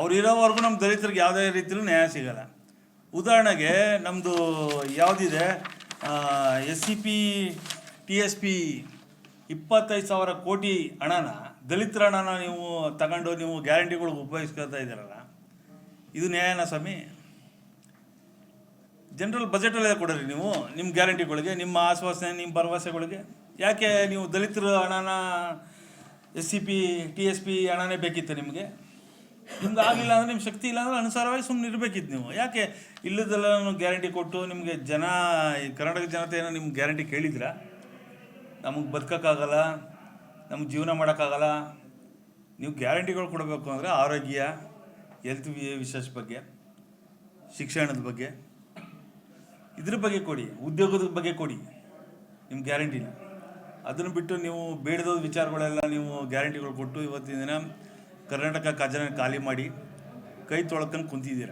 ಅವ್ರು ಇರೋವರೆಗೂ ನಮ್ಮ ದಲಿತರಿಗೆ ಯಾವುದೇ ರೀತಿಲೂ ನ್ಯಾಯ ಸಿಗಲ್ಲ. ಉದಾಹರಣೆಗೆ ನಮ್ಮದು ಯಾವುದಿದೆ? S C P T S P ಇಪ್ಪತ್ತೈದು ಸಾವಿರ ಕೋಟಿ ಹಣನ ದಲಿತರ ಹಣನ ನೀವು ತಗೊಂಡು ನೀವು ಗ್ಯಾರಂಟಿಗಳಿಗೆ ಉಪಯೋಗಿಸ್ಕೊಳ್ತಾ ಇದ್ದೀರಲ್ಲ, ಇದು ನ್ಯಾಯನ ಸ್ವಾಮಿ? ಜನರಲ್ ಬಜೆಟಲ್ಲೇ ಕೊಡ್ರಿ ನೀವು ನಿಮ್ಮ ಗ್ಯಾರಂಟಿಗಳಿಗೆ, ನಿಮ್ಮ ಆಶ್ವಾಸನೆ, ನಿಮ್ಮ ಭರವಸೆಗಳಿಗೆ. ಯಾಕೆ ನೀವು ದಲಿತರ ಹಣನ S C P T S P ಹಣನೇ ಬೇಕಿತ್ತು ನಿಮಗೆ? ನಿಮ್ಗೆ ಆಗಿಲ್ಲ ಅಂದರೆ ನಿಮ್ಮ ಶಕ್ತಿ ಇಲ್ಲ ಅಂದ್ರೆ ಅನುಸಾರವಾಗಿ ಸುಮ್ಮನೆ ಇರಬೇಕಿತ್ತು ನೀವು. ಯಾಕೆ? ಇಲ್ಲದೆಲ್ಲ ಗ್ಯಾರಂಟಿ ಕೊಟ್ಟು ನಿಮಗೆ ಜನ ಕರ್ನಾಟಕ ಜನತೆ ಏನೋ ನಿಮ್ಗೆ ಗ್ಯಾರಂಟಿ ಕೇಳಿದ್ರಾ ನಮಗೆ ಬದುಕೋಕ್ಕಾಗಲ್ಲ, ನಮ್ಗೆ ಜೀವನ ಮಾಡೋಕ್ಕಾಗಲ್ಲ. ನೀವು ಗ್ಯಾರಂಟಿಗಳು ಕೊಡಬೇಕು ಅಂದರೆ ಆರೋಗ್ಯ ಹೆಲ್ತ್ ವಿಶೇಷ ಬಗ್ಗೆ, ಶಿಕ್ಷಣದ ಬಗ್ಗೆ, ಇದ್ರ ಬಗ್ಗೆ ಕೊಡಿ, ಉದ್ಯೋಗದ ಬಗ್ಗೆ ಕೊಡಿ. ನಿಮ್ಮ ಗ್ಯಾರಂಟಿನ ಅದನ್ನು ಬಿಟ್ಟು ನೀವು ಬೇಡದ ವಿಚಾರಗಳೆಲ್ಲ ನೀವು ಗ್ಯಾರಂಟಿಗಳು ಕೊಟ್ಟು ಇವತ್ತಿನ ದಿನ ಕರ್ನಾಟಕ ಖಜಾನೆ ಖಾಲಿ ಮಾಡಿ ಕೈ ತೊಳ್ಕೊಂಡು ಕುಂತಿದ್ದೀರ.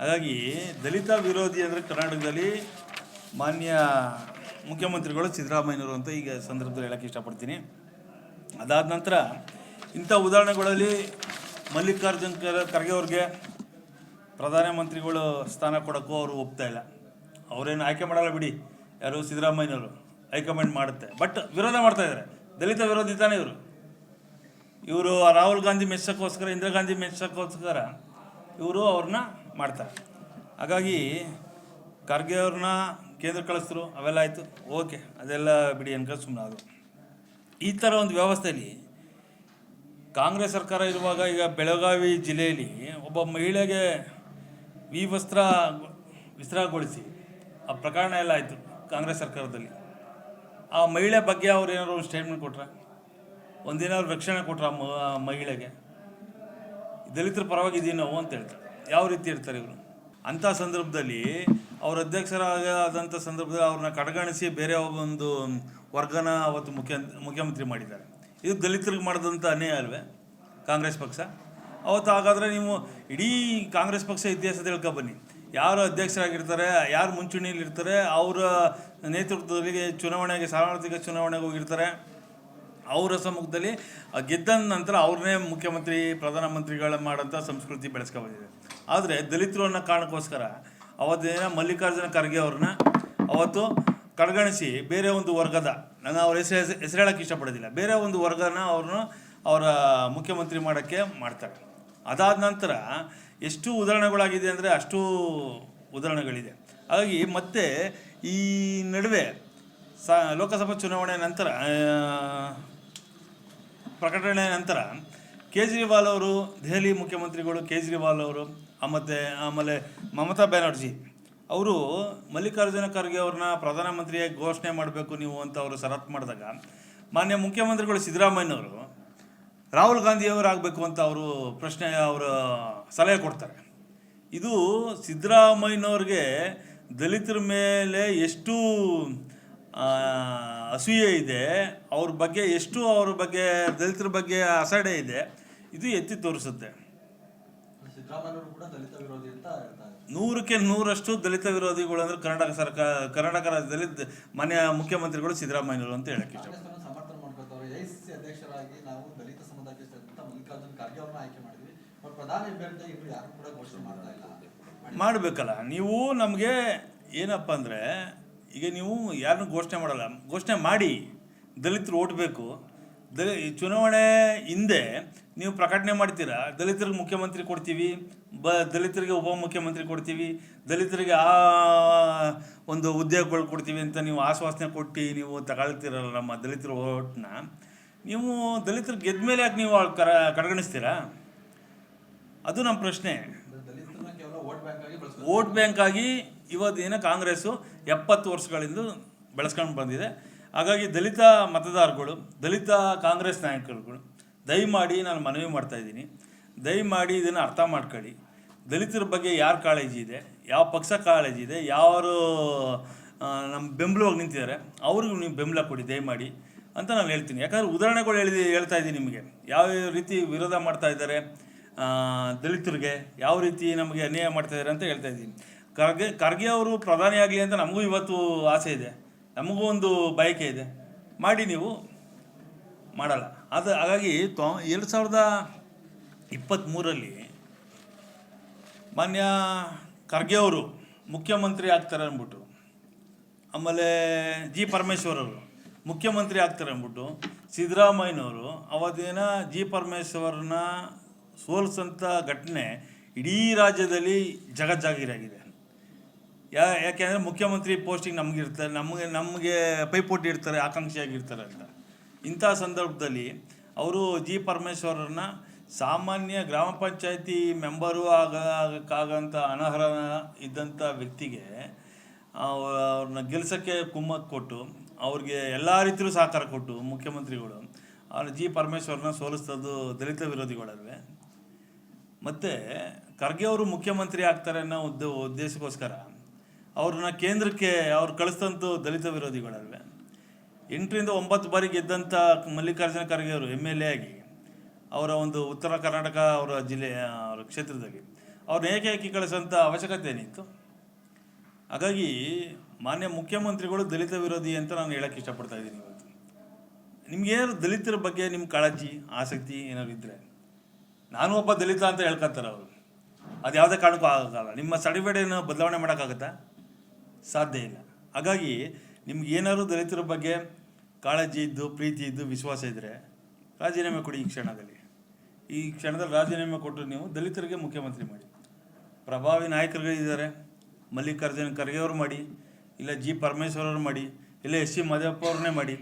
ಹಾಗಾಗಿ ದಲಿತ ವಿರೋಧಿ ಅಂದರೆ ಕರ್ನಾಟಕದಲ್ಲಿ ಮಾನ್ಯ ಮುಖ್ಯಮಂತ್ರಿಗಳು ಸಿದ್ದರಾಮಯ್ಯನವರು ಅಂತ ಈಗ ಸಂದರ್ಭದಲ್ಲಿ ಹೇಳೋಕ್ಕೆ ಇಷ್ಟಪಡ್ತೀನಿ. ಅದಾದ ನಂತರ ಇಂಥ ಉದಾಹರಣೆಗಳಲ್ಲಿ ಮಲ್ಲಿಕಾರ್ಜುನ್ ಖರ್- ಖರ್ಗೆ ಅವ್ರಿಗೆ ಪ್ರಧಾನಮಂತ್ರಿಗಳು ಸ್ಥಾನ ಕೊಡೋಕ್ಕೂ ಅವರು ಒಪ್ತಾ ಇಲ್ಲ. ಅವರೇನು ಆಯ್ಕೆ ಮಾಡಲ್ಲ ಬಿಡಿ, ಯಾರು ಸಿದ್ದರಾಮಯ್ಯನವರು ಹೈಕಮಾಂಡ್ ಮಾಡುತ್ತೆ. ಬಟ್ ವಿರೋಧ ಮಾಡ್ತಾ ಇದ್ದಾರೆ. ದಲಿತ ವಿರೋಧಿ ತಾನೇ ಇವರು. ಇವರು ರಾಹುಲ್ ಗಾಂಧಿ ಮೆಚ್ಚಕ್ಕೋಸ್ಕರ, ಇಂದಿರಾ ಗಾಂಧಿ ಮೆಚ್ಚಕ್ಕೋಸ್ಕರ ಇವರು ಅವ್ರನ್ನ ಮಾಡ್ತಾರೆ. ಹಾಗಾಗಿ ಖರ್ಗೆ ಅವ್ರನ್ನ ಕೇಂದ್ರ ಕಳಿಸಿದ್ರು ಅವೆಲ್ಲ ಆಯಿತು. ಓಕೆ, ಅದೆಲ್ಲ ಬಿಡಿ ಅನ್ಕೊಂಡು ಸುಮ್ಮನೆ ಅದು ಈ ಥರ ಒಂದು ವ್ಯವಸ್ಥೆಯಲ್ಲಿ ಕಾಂಗ್ರೆಸ್ ಸರ್ಕಾರ ಇರುವಾಗ ಈಗ ಬೆಳಗಾವಿ ಜಿಲ್ಲೆಯಲ್ಲಿ ಒಬ್ಬ ಮಹಿಳೆಗೆ ವಿ ವಸ್ತ್ರ ವಿಸ್ತ್ರಗೊಳಿಸಿ ಆ ಪ್ರಕರಣ ಎಲ್ಲ ಆಯಿತು ಕಾಂಗ್ರೆಸ್ ಸರ್ಕಾರದಲ್ಲಿ. ಆ ಮಹಿಳೆ ಬಗ್ಗೆ ಅವ್ರು ಏನಾದ್ರು ಸ್ಟೇಟ್ಮೆಂಟ್ ಕೊಟ್ರೆ? ಒಂದೇನಾದ್ರು ರಕ್ಷಣೆ ಕೊಟ್ರ ಮಹಿಳೆಗೆ. ದಲಿತರ ಪರವಾಗಿ ನಾವು ಅಂತ ಹೇಳ್ತಾರೆ. ಯಾವ ರೀತಿ ಇರ್ತಾರೆ ಇವರು? ಅಂಥ ಸಂದರ್ಭದಲ್ಲಿ ಅವ್ರ ಅಧ್ಯಕ್ಷರಾದಂಥ ಸಂದರ್ಭದಲ್ಲಿ ಅವ್ರನ್ನ ಕಡೆಗಣಿಸಿ ಬೇರೆ ಒಂದು ವರ್ಗನ ಅವತ್ತು ಮುಖ್ಯ, ಮುಖ್ಯಮಂತ್ರಿ ಮಾಡಿದ್ದಾರೆ. ಇದು ದಲಿತರಿಗೆ ಮಾಡಿದಂಥ ಅನ್ಯಾಯ ಅಲ್ವೇ? ಕಾಂಗ್ರೆಸ್ ಪಕ್ಷ? ಅವತ್ತು ಹಾಗಾದರೆ ನೀವು ಇಡೀ ಕಾಂಗ್ರೆಸ್ ಪಕ್ಷ ಇತಿಹಾಸ ತಿಳ್ಕೊ ಬನ್ನಿ. ಯಾರು ಅಧ್ಯಕ್ಷರಾಗಿರ್ತಾರೆ, ಯಾರು ಮುಂಚೂಣಿಯಲ್ಲಿರ್ತಾರೆ, ಅವರ ನೇತೃತ್ವದಲ್ಲಿ ಚುನಾವಣೆಗೆ, ಸಾರ್ವತ್ರಿಕ ಚುನಾವಣೆಗೆ ಹೋಗಿರ್ತಾರೆ. ಅವರ ಸಮ್ಮುಖದಲ್ಲಿ ಗೆದ್ದ ನಂತರ ಅವ್ರನ್ನೇ ಮುಖ್ಯಮಂತ್ರಿ, ಪ್ರಧಾನಮಂತ್ರಿಗಳ ಮಾಡೋಂಥ ಸಂಸ್ಕೃತಿ ಬೆಳೆಸ್ಕೊ ಬಂದಿದೆ. ಆದರೆ ದಲಿತರು ಅನ್ನೋ ಕಾರಣಕ್ಕೋಸ್ಕರ ಅವತ್ತಿನ ಮಲ್ಲಿಕಾರ್ಜುನ ಖರ್ಗೆ ಅವ್ರನ್ನ ಅವತ್ತು ಕಡೆಗಣಿಸಿ ಬೇರೆ ಒಂದು ವರ್ಗದ ನಾನು ಅವ್ರ ಹೆಸರು ಹೆಸರು ಹೇಳೋಕ್ಕೆ ಇಷ್ಟಪಡೋದಿಲ್ಲ, ಬೇರೆ ಒಂದು ವರ್ಗನ ಅವ್ರನ್ನ ಅವರ ಮುಖ್ಯಮಂತ್ರಿ ಮಾಡೋಕ್ಕೆ ಮಾಡ್ತಾರೆ. ಅದಾದ ನಂತರ ಎಷ್ಟು ಉದಾಹರಣೆಗಳಾಗಿದೆ ಅಂದರೆ ಅಷ್ಟು ಉದಾಹರಣೆಗಳಿದೆ. ಹಾಗಾಗಿ ಮತ್ತೆ ಈ ನಡುವೆ ಸ, ಲೋಕಸಭಾ ಚುನಾವಣೆ ನಂತರ ಪ್ರಕಟಣೆ ನಂತರ ಕೇಜ್ರಿವಾಲ್ ಅವರು, ದೆಹಲಿ ಮುಖ್ಯಮಂತ್ರಿಗಳು ಕೇಜ್ರಿವಾಲ್ ಅವರು ಮತ್ತು ಆಮೇಲೆ ಮಮತಾ ಬ್ಯಾನರ್ಜಿ ಅವರು ಮಲ್ಲಿಕಾರ್ಜುನ ಖರ್ಗೆ ಅವ್ರನ್ನ ಪ್ರಧಾನಮಂತ್ರಿಯಾಗಿ ಘೋಷಣೆ ಮಾಡಬೇಕು ನೀವು ಅಂತ ಅವರು ಷರತ್ತು ಮಾಡಿದಾಗ, ಮಾನ್ಯ ಮುಖ್ಯಮಂತ್ರಿಗಳು ಸಿದ್ದರಾಮಯ್ಯನವರು ರಾಹುಲ್ ಗಾಂಧಿಯವರು ಆಗಬೇಕು ಅಂತ ಅವರು ಪ್ರಶ್ನೆ, ಅವರು ಸಲಹೆ ಕೊಡ್ತಾರೆ. ಇದು ಸಿದ್ದರಾಮಯ್ಯನವ್ರಿಗೆ ದಲಿತರ ಮೇಲೆ ಎಷ್ಟು ಅಸೂಯೆ ಇದೆ. ಅವ್ರ ಬಗ್ಗೆ ಎಷ್ಟು ಅವ್ರ ಬಗ್ಗೆ ದಲಿತರ ಬಗ್ಗೆ ಅಸಡೆ ಇದೆ ಇದು ಎತ್ತಿ ತೋರಿಸುತ್ತೆ. ನೂರಕ್ಕೆ ನೂರಷ್ಟು ದಲಿತ ವಿರೋಧಿಗಳು ಅಂದ್ರೆ ಕರ್ನಾಟಕ ಸರ್ಕಾರ ಕರ್ನಾಟಕ ರಾಜ್ಯದಲ್ಲಿ ಮನೆಯ ಮುಖ್ಯಮಂತ್ರಿಗಳು ಸಿದ್ದರಾಮಯ್ಯರು ಅಂತ ಹೇಳಕ್ಕೆ ಮಾಡಬೇಕಲ್ಲ. ನೀವು ನಮಗೆ ಏನಪ್ಪ ಅಂದರೆ ಈಗ ನೀವು ಯಾರನ್ನೂ ಘೋಷಣೆ ಮಾಡಲ್ಲ. ಘೋಷಣೆ ಮಾಡಿ ದಲಿತರು ಓಟ್ಬೇಕು. ದಲಿ ಚುನಾವಣೆ ಹಿಂದೆ ನೀವು ಪ್ರಕಟಣೆ ಮಾಡ್ತೀರಾ? ದಲಿತರಿಗೆ ಮುಖ್ಯಮಂತ್ರಿ ಕೊಡ್ತೀವಿ ಬ ದಲಿತರಿಗೆ ಉಪಮುಖ್ಯಮಂತ್ರಿ ಕೊಡ್ತೀವಿ ದಲಿತರಿಗೆ ಆ ಒಂದು ಉದ್ಯೋಗಗಳು ಕೊಡ್ತೀವಿ ಅಂತ ನೀವು ಆಶ್ವಾಸನೆ ಕೊಟ್ಟು ನೀವು ತಗೊಳ್ತೀರಲ್ಲ ನಮ್ಮ ದಲಿತರ ಓಟ್ನ. ನೀವು ದಲಿತರು ಗೆದ್ದ ಮೇಲೆ ಯಾಕೆ ನೀವು ಕರ ಕಡೆಗಣಿಸ್ತೀರಾ? ಅದು ನಮ್ಮ ಪ್ರಶ್ನೆ. ಓಟ್ ವೋಟ್ ಬ್ಯಾಂಕ್ ಆಗಿ ಆಗಿ ಇವತ್ತಿನ ಕಾಂಗ್ರೆಸ್ಸು ಎಪ್ಪತ್ತು ವರ್ಷಗಳಿಂದ ಬೆಳೆಸ್ಕೊಂಡು ಬಂದಿದೆ. ಹಾಗಾಗಿ ದಲಿತ ಮತದಾರಗಳು ದಲಿತ ಕಾಂಗ್ರೆಸ್ ನಾಯಕರುಗಳು, ದಯಮಾಡಿ ನಾನು ಮನವಿ ಮಾಡ್ತಾಯಿದ್ದೀನಿ ದಯಮಾಡಿ ಇದನ್ನು ಅರ್ಥ ಮಾಡ್ಕೊಳ್ಳಿ. ದಲಿತರ ಬಗ್ಗೆ ಯಾರ ಕಾಳಜಿ ಇದೆ? ಯಾವ ಪಕ್ಷ ಕಾಳಜಿ ಇದೆ? ಯಾರು ನಮ್ಮ ನಮ್ಮ ಬೆಂಬಲವಾಗಿ ನಿಂತಿದ್ದಾರೆ ಅವ್ರಿಗೂ ನೀವು ಬೆಂಬಲ ಕೊಡಿ, ದಯಮಾಡಿ ಅಂತ ನಾನು ಹೇಳ್ತೀನಿ. ಯಾಕಂದ್ರೆ ಉದಾಹರಣೆಗಳು ಹೇಳಿ, ಹೇಳ್ತಾ ಇದ್ದೀನಿ ನಿಮಗೆ. ಯಾವ ರೀತಿ ವಿರೋಧ ಮಾಡ್ತಾ ಇದ್ದಾರೆ ದಲಿತರಿಗೆ? ಯಾವ ರೀತಿ ನಮಗೆ ಅನ್ಯಾಯ ಮಾಡ್ತಾ ಇದ್ದಾರೆ ಅಂತ ಹೇಳ್ತಾ ಇದ್ದೀನಿ. ಖರ್ಗೆ ಖರ್ಗೆ ಅವರು ಪ್ರಧಾನಿ ಆಗಲಿ ಅಂತ ನಮಗೂ ಇವತ್ತು ಆಸೆ ಇದೆ. ನಮಗೂ ಒಂದು ಬಯಕೆ ಇದೆ. ಮಾಡಿ ನೀವು. ಮಾಡಲ್ಲ. ಅದು, ಹಾಗಾಗಿ ತೊ, ಎರಡು ಸಾವಿರದ ಇಪ್ಪತ್ತ್ಮೂರಲ್ಲಿ ಮಾನ್ಯ ಖರ್ಗೆ ಅವರು ಮುಖ್ಯಮಂತ್ರಿ ಆಗ್ತಾರೆ ಅಂದ್ಬಿಟ್ಟು, ಆಮೇಲೆ ಜಿ ಪರಮೇಶ್ವರ್ ಅವರು ಮುಖ್ಯಮಂತ್ರಿ ಆಗ್ತಾರೆ ಅಂದ್ಬಿಟ್ಟು ಸಿದ್ದರಾಮಯ್ಯನವರು ಅವತ್ತಿನ ಜಿ ಪರಮೇಶ್ವರನ ಸೋಲ್ಸಂಥ ಘಟನೆ ಇಡೀ ರಾಜ್ಯದಲ್ಲಿ ಜಗಜ್ಜಾಗೀರಾಗಿದೆ. ಯಾ, ಯಾಕೆಂದರೆ ಮುಖ್ಯಮಂತ್ರಿ ಪೋಸ್ಟಿಂಗ್ ನಮಗಿರ್ತಾರೆ ನಮಗೆ ನಮಗೆ ಪೈಪೋಟಿ ಇರ್ತಾರೆ ಆಕಾಂಕ್ಷಿಯಾಗಿರ್ತಾರೆ ಅಂತ. ಇಂಥ ಸಂದರ್ಭದಲ್ಲಿ ಅವರು ಜಿ ಪರಮೇಶ್ವರನ್ನ ಸಾಮಾನ್ಯ ಗ್ರಾಮ ಪಂಚಾಯತಿ ಮೆಂಬರು ಆಗ ಆಗಕ್ಕಾಗಂಥ ಅನರ್ಹ ಇದ್ದಂಥ ವ್ಯಕ್ತಿಗೆ ಅವ- ಅವ್ರನ್ನ ಗೆಲ್ಸೋಕ್ಕೆ ಕುಮ್ಮಕ್ಕು ಕೊಟ್ಟು ಅವ್ರಿಗೆ ಎಲ್ಲ ರೀತಿಯಲ್ಲೂ ಸಹಕಾರ ಕೊಟ್ಟು ಮುಖ್ಯಮಂತ್ರಿಗಳು, ಅವ್ರ ಜಿ ಪರಮೇಶ್ವರನ ಸೋಲಿಸ್ತದ್ದು ದಲಿತ ವಿರೋಧಿಗಳಲ್ವೇ? ಮತ್ತು ಖರ್ಗೆ ಅವರು ಮುಖ್ಯಮಂತ್ರಿ ಆಗ್ತಾರೆ ಅನ್ನೋ ಉದ್ದ, ಉದ್ದೇಶಕ್ಕೋಸ್ಕರ ಅವ್ರನ್ನ ಕೇಂದ್ರಕ್ಕೆ ಅವ್ರು ಕಳಿಸ್ತಂತೂ ದಲಿತ ವಿರೋಧಿಗಳಲ್ವೇ? ಎಂಟರಿಂದ ಒಂಬತ್ತು ಬಾರಿ ಗೆದ್ದಂಥ ಮಲ್ಲಿಕಾರ್ಜುನ ಖರ್ಗೆ ಅವರು ಎಂ ಎಲ್ ಎ ಆಗಿ, ಅವರ ಒಂದು ಉತ್ತರ ಕರ್ನಾಟಕ ಅವರ ಜಿಲ್ಲೆ ಅವರ ಕ್ಷೇತ್ರದಲ್ಲಿ, ಅವ್ರನ್ನ ಏಕೆ ಹಾಕಿ ಕಳಿಸೋಂಥ ಅವಶ್ಯಕತೆ ಏನಿತ್ತು? ಹಾಗಾಗಿ ಮಾನ್ಯ ಮುಖ್ಯಮಂತ್ರಿಗಳು ದಲಿತ ವಿರೋಧಿ ಅಂತ ನಾನು ಹೇಳಕ್ಕೆ ಇಷ್ಟಪಡ್ತಾ ಇದ್ದೀನಿ ಇವತ್ತು. ನಿಮ್ಗೇನು ದಲಿತರ ಬಗ್ಗೆ ನಿಮ್ಮ ಕಾಳಜಿ, ಆಸಕ್ತಿ ಏನಾದ್ರು ಇದ್ದರೆ ನಾನು ಒಬ್ಬ ದಲಿತ ಅಂತ ಹೇಳ್ಕೊತಾರೆ ಅವರು. ಅದು ಯಾವುದೇ ಕಾರಣಕ್ಕೂ ಆಗಲ್ಲ. ನಿಮ್ಮ ಸರ್ಟಿಫಿಕೇಟನ್ನು ಬದಲಾವಣೆ ಮಾಡೋಕ್ಕಾಗತ್ತಾ? ಸಾಧ್ಯ ಇಲ್ಲ. ಹಾಗಾಗಿ ನಿಮ್ಗೆ ಏನಾದರೂ ದಲಿತರ ಬಗ್ಗೆ ಕಾಳಜಿ ಇದ್ದು, ಪ್ರೀತಿ ಇದ್ದು, ವಿಶ್ವಾಸ ಇದ್ದರೆ ರಾಜೀನಾಮೆ ಕೊಡಿ ಈ ಕ್ಷಣದಲ್ಲಿ. ಈ ಕ್ಷಣದಲ್ಲಿ ರಾಜೀನಾಮೆ ಕೊಟ್ಟು ನೀವು ದಲಿತರಿಗೆ ಮುಖ್ಯಮಂತ್ರಿ ಮಾಡಿ. ಪ್ರಭಾವಿ ನಾಯಕರುಗಳಿದ್ದಾರೆ. ಮಲ್ಲಿಕಾರ್ಜುನ ಖರ್ಗೆ ಅವರು ಮಾಡಿ, ಇಲ್ಲ ಜಿ ಪರಮೇಶ್ವರ್ ಅವರು ಮಾಡಿ, ಇಲ್ಲ ಎಸ್ ಸಿ ಮಾದೇವಪ್ಪ ಅವ್ರನ್ನೇ ಮಾಡಿ.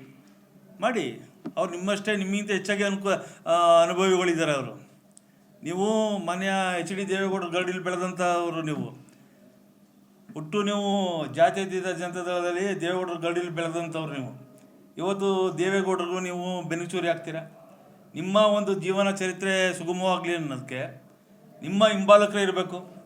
ಮಾಡಿ. ಅವ್ರು ನಿಮ್ಮಷ್ಟೇ ನಿಮ್ಮಿಂತ ಹೆಚ್ಚಾಗಿ ಅನುಕೂ ಅನುಭವಿಗಳಿದ್ದಾರೆ ಅವರು. ನೀವು ಮಾನ್ಯ ಎಚ್ ಡಿ ದೇವೇಗೌಡರು ಗರಡಿಲಿ ಬೆಳೆದಂಥ ಅವರು ನೀವು. ಹುಟ್ಟು ನೀವು ಜಾತ್ಯತೀತ ಜನತಾ ದೇವೇಗೌಡರ ದೇವೇಗೌಡರು ಗಡಿಲಿ ಬೆಳೆದಂಥವ್ರು ನೀವು. ಇವತ್ತು ದೇವೇಗೌಡರಿಗೂ ನೀವು ಬೆನ್ನುಚೂರಿ ಆಗ್ತೀರಾ? ನಿಮ್ಮ ಒಂದು ಜೀವನ ಚರಿತ್ರೆ ಸುಗಮವಾಗಲಿ ಅನ್ನೋದಕ್ಕೆ ನಿಮ್ಮ ಹಿಂಬಾಲಕರೇ ಇರಬೇಕು.